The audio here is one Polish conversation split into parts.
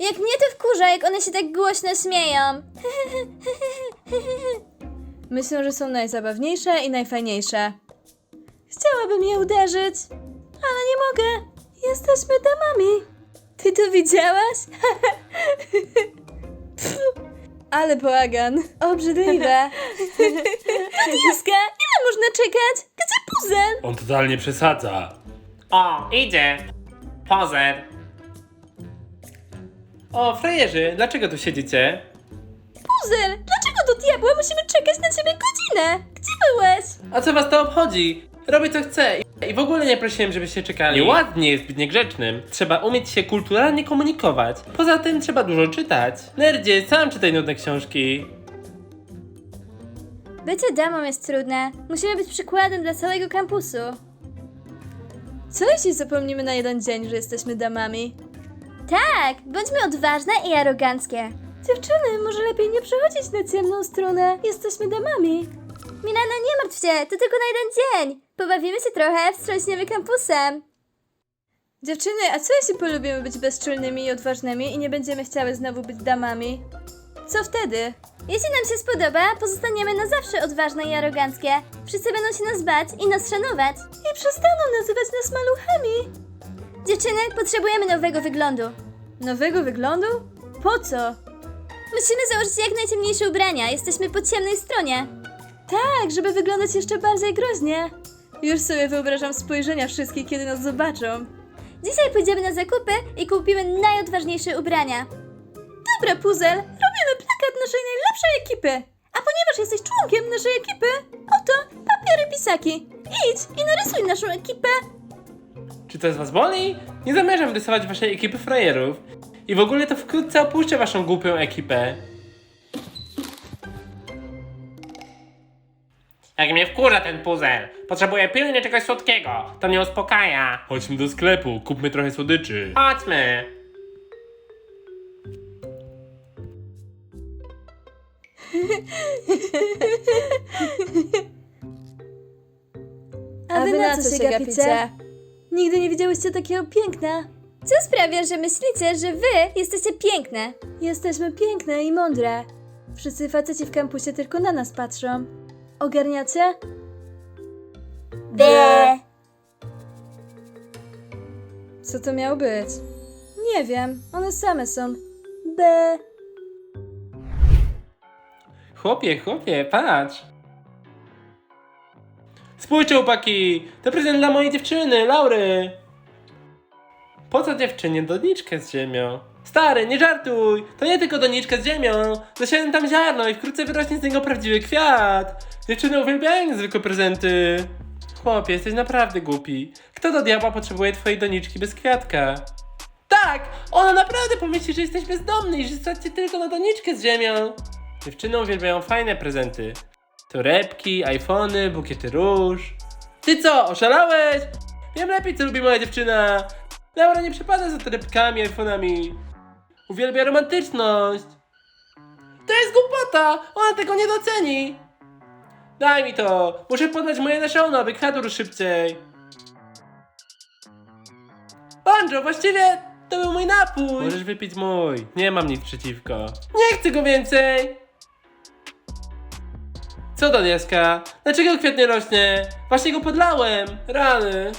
Jak mnie to wkurza, jak one się tak głośno śmieją. Myślę, że są najzabawniejsze i najfajniejsze. Chciałabym je uderzyć, ale nie mogę. Jesteśmy damami. Ty to widziałaś? Ale bałagan. Obrzydliwe. Diaska, ile można czekać? Gdzie puzel? On totalnie przesadza. O, idzie. Pozer. O, frajerzy, dlaczego tu siedzicie? Puzel, dlaczego do diabła musimy czekać na ciebie godzinę? Gdzie byłeś? A co was to obchodzi? Robię co chcę i- i w ogóle nie prosiłem, żebyście czekali. Nieładnie jest być niegrzecznym. Trzeba umieć się kulturalnie komunikować. Poza tym trzeba dużo czytać. Nerdzie, sam czytaj nudne książki. Bycie damą jest trudne. Musimy być przykładem dla całego kampusu. Co jeśli zapomnimy na jeden dzień, że jesteśmy damami? Tak, bądźmy odważne i aroganckie. Dziewczyny, może lepiej nie przechodzić na ciemną stronę. Jesteśmy damami. Milana, nie martw się, to tylko na jeden dzień. Pobawimy się trochę, wstrząśniemy kampusem. Dziewczyny, a co jeśli polubimy być bezczelnymi i odważnymi i nie będziemy chciały znowu być damami? Co wtedy? Jeśli nam się spodoba, pozostaniemy na zawsze odważne i aroganckie. Wszyscy będą się nas bać i nas szanować. I przestaną nazywać nas maluchami. Dziewczyny, potrzebujemy nowego wyglądu. Nowego wyglądu? Po co? Musimy założyć jak najciemniejsze ubrania, jesteśmy po ciemnej stronie. Tak, żeby wyglądać jeszcze bardziej groźnie. Już sobie wyobrażam spojrzenia wszystkich, kiedy nas zobaczą. Dzisiaj pójdziemy na zakupy i kupimy najodważniejsze ubrania. Dobra, Puzel, robimy plakat naszej najlepszej ekipy. A ponieważ jesteś członkiem naszej ekipy, oto papiery pisaki. Idź i narysuj naszą ekipę. Czy to z was boli? Nie zamierzam rysować waszej ekipy frajerów. I w ogóle to wkrótce opuszczę waszą głupią ekipę. Jak mnie wkurza ten puzzle. Potrzebuję pilnie czegoś słodkiego. To mnie uspokaja. Chodźmy do sklepu, kupmy trochę słodyczy. Chodźmy. A wy na co się gapicie? Nigdy nie widziałyście takiego piękna. Co sprawia, że myślicie, że wy jesteście piękne? Jesteśmy piękne i mądre. Wszyscy faceci w kampusie tylko na nas patrzą. Ogarniacie? Be. Co to miało być? Nie wiem, one same są. B. Chłopie, chłopie, patrz. Spójrzcie, chłopaki! To prezent dla mojej dziewczyny, Laury! Po co dziewczynie doniczkę z ziemią? Stary, nie żartuj! To nie tylko doniczka z ziemią! Zasiałem tam ziarno i wkrótce wyrośnie z niego prawdziwy kwiat! Dziewczyny uwielbiają niezwykłe prezenty! Chłopie, jesteś naprawdę głupi. Kto do diabła potrzebuje twojej doniczki bez kwiatka? Tak! Ona naprawdę pomyśli, że jesteś bezdomny i że stać tylko na doniczkę z ziemią! Dziewczyny uwielbiają fajne prezenty. Torebki, iPhony, bukiety róż. Ty co, oszalałeś? Wiem lepiej, co lubi moja dziewczyna. Laura nie przepada za torebkami, iPhone'ami. Uwielbia romantyczność. To jest głupota! Ona tego nie doceni! Daj mi to! Muszę podać moje nasiono, aby rósł szybciej. Banjo, właściwie to był mój napój. Możesz wypić mój. Nie mam nic przeciwko. Nie chcę go więcej! Co to deska? Dlaczego kwiat nie rośnie? Właśnie go podlałem! Rany!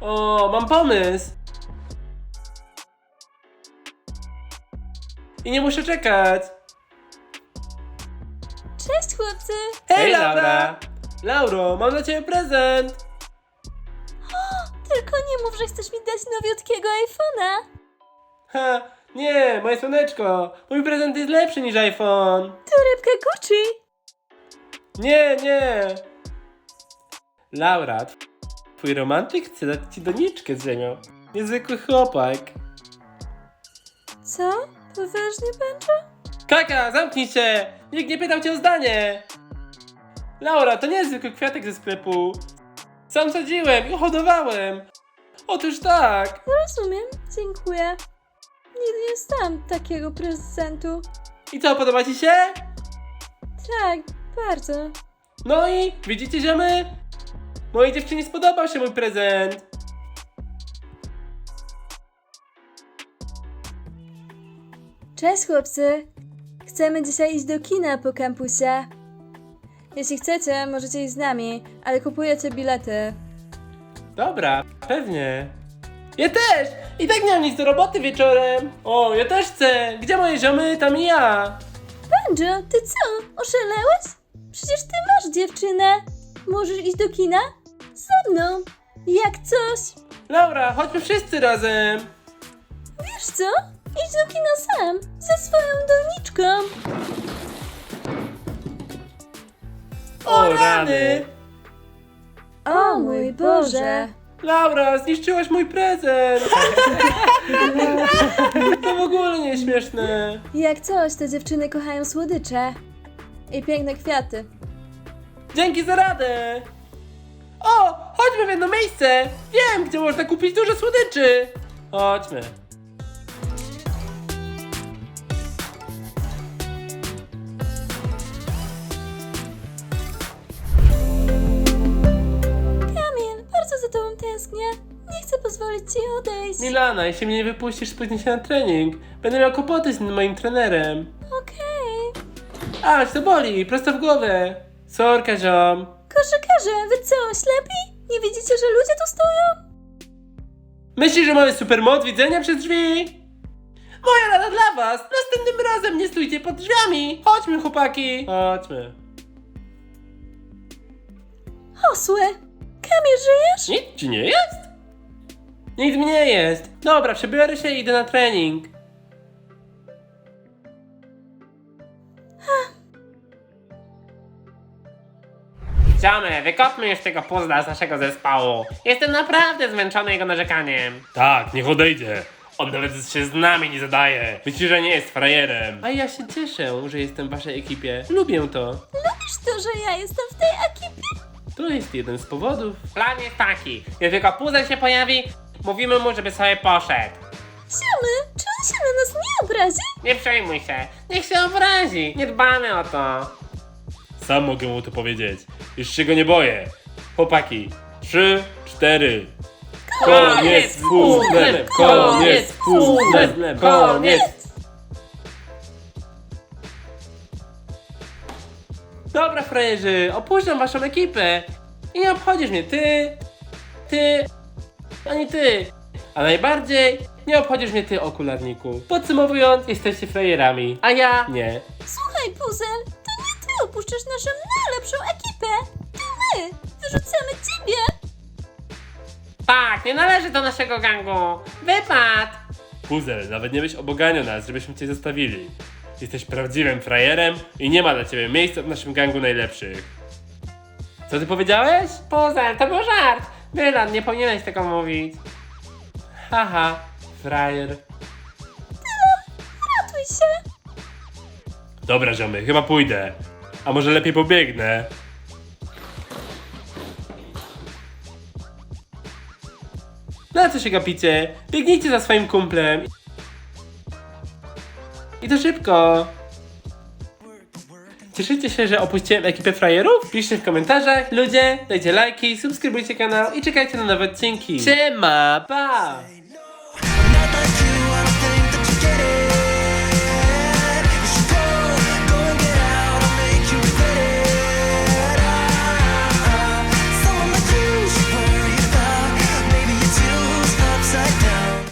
O, mam pomysł! I nie muszę czekać! Cześć chłopcy! Hej, Laura! Lauro, mam dla ciebie prezent! Tylko nie mów, że chcesz mi dać nowiutkiego iPhone'a. Ha, nie, moje słoneczko! Mój prezent jest lepszy niż iPhone! Torebka Gucci. Nie, nie! Laura, twój romantyk chce dać ci doniczkę z ziemią. Niezwykły chłopak. Co? Poważnie, Banjo? Kaka, zamknij się! Nikt nie pytał cię o zdanie! Laura, to nie jest zwykły kwiatek ze sklepu. Sam sadziłem i uhodowałem. Otóż tak. Rozumiem, dziękuję. Nigdy nie dostałam takiego prezentu. I co, podoba ci się? Tak, bardzo. No i widzicie, że my, Mojej dziewczynie spodobał się mój prezent. Cześć chłopcy, Chcemy dzisiaj iść do kina po kampusie. Jeśli chcecie, możecie iść z nami, ale kupujecie bilety. Dobra, pewnie. Ja też! I tak nie mam nic do roboty wieczorem. O, ja też chcę. Gdzie moje ziomy, tam i ja. Banjo, ty co? Oszalałeś? Przecież ty masz dziewczynę. Możesz iść do kina? Ze mną. Jak coś. Laura, chodźmy wszyscy razem. Wiesz co? Idź do kina sam, ze swoją doniczką. O, rany. O mój Boże. Laura, zniszczyłaś mój prezent. to w ogóle nie śmieszne. Jak coś, te dziewczyny kochają słodycze. I piękne kwiaty. Dzięki za radę. O, chodźmy w jedno miejsce. Wiem, gdzie można kupić dużo słodyczy. Chodźmy. Ci odejść. Milana, jeśli mnie nie wypuścisz, spóźnię się na trening. Będę miał kłopoty z moim trenerem. Okej. Aż, to boli, prosto w głowę. Sorka, ziom. Koszykarze, wy co, ślepi? Nie widzicie, że ludzie tu stoją? Myślisz, że mamy supermoc widzenia przez drzwi? Moja rada dla was! Następnym razem nie stójcie pod drzwiami! Chodźmy, chłopaki! Chodźmy. Osły! Kamil, żyjesz? Nic ci nie jest? Nic mi nie jest. Dobra, przebiorę się i idę na trening. Ziomy, wykopmy już tego puzla z naszego zespołu. Jestem naprawdę zmęczony jego narzekaniem. Tak, niech odejdzie. On nawet się z nami nie zadaje. Myśli, że nie jest frajerem. A ja się cieszę, że jestem w waszej ekipie. Lubię to. Lubisz to, że ja jestem w tej ekipie? To jest jeden z powodów. Plan jest taki, jak tylko puzzle się pojawi, mówimy mu, żeby sobie poszedł. Ziomy, czy on się na nas nie obrazi? Nie przejmuj się, niech się obrazi, nie dbamy o to. Sam mogę mu to powiedzieć. Już się go nie boję. Chłopaki. Trzy, cztery. Koniec z puzzlem! Koniec z puzzlem! Koniec! Dobra, frajerzy, opuszczam waszą ekipę. I nie obchodzisz mnie ty, ty, ani ty. A najbardziej nie obchodzisz mnie ty, okularniku. Podsumowując, jesteście frajerami, a ja nie. Słuchaj, Puzel, to nie ty opuszczasz naszą najlepszą ekipę. To my wyrzucamy ciebie. Tak, nie należy do naszego gangu. Wypad! Puzel, nawet nie byś oboganiał nas, żebyśmy cię zostawili. Jesteś prawdziwym frajerem i nie ma dla ciebie miejsca w naszym gangu najlepszych. Co ty powiedziałeś? Puzzle, to był żart. Dylan, nie powinieneś tego mówić. Haha, frajer. Ratuj się. Dobra, ziomy, chyba pójdę. A może lepiej pobiegnę? Na co się gapicie? Biegnijcie za swoim kumplem. I to szybko. Cieszycie się, że opuściłem ekipę frajerów? Piszcie w komentarzach. Ludzie, dajcie lajki, subskrybujcie kanał i czekajcie na nowe odcinki. Siema, pa!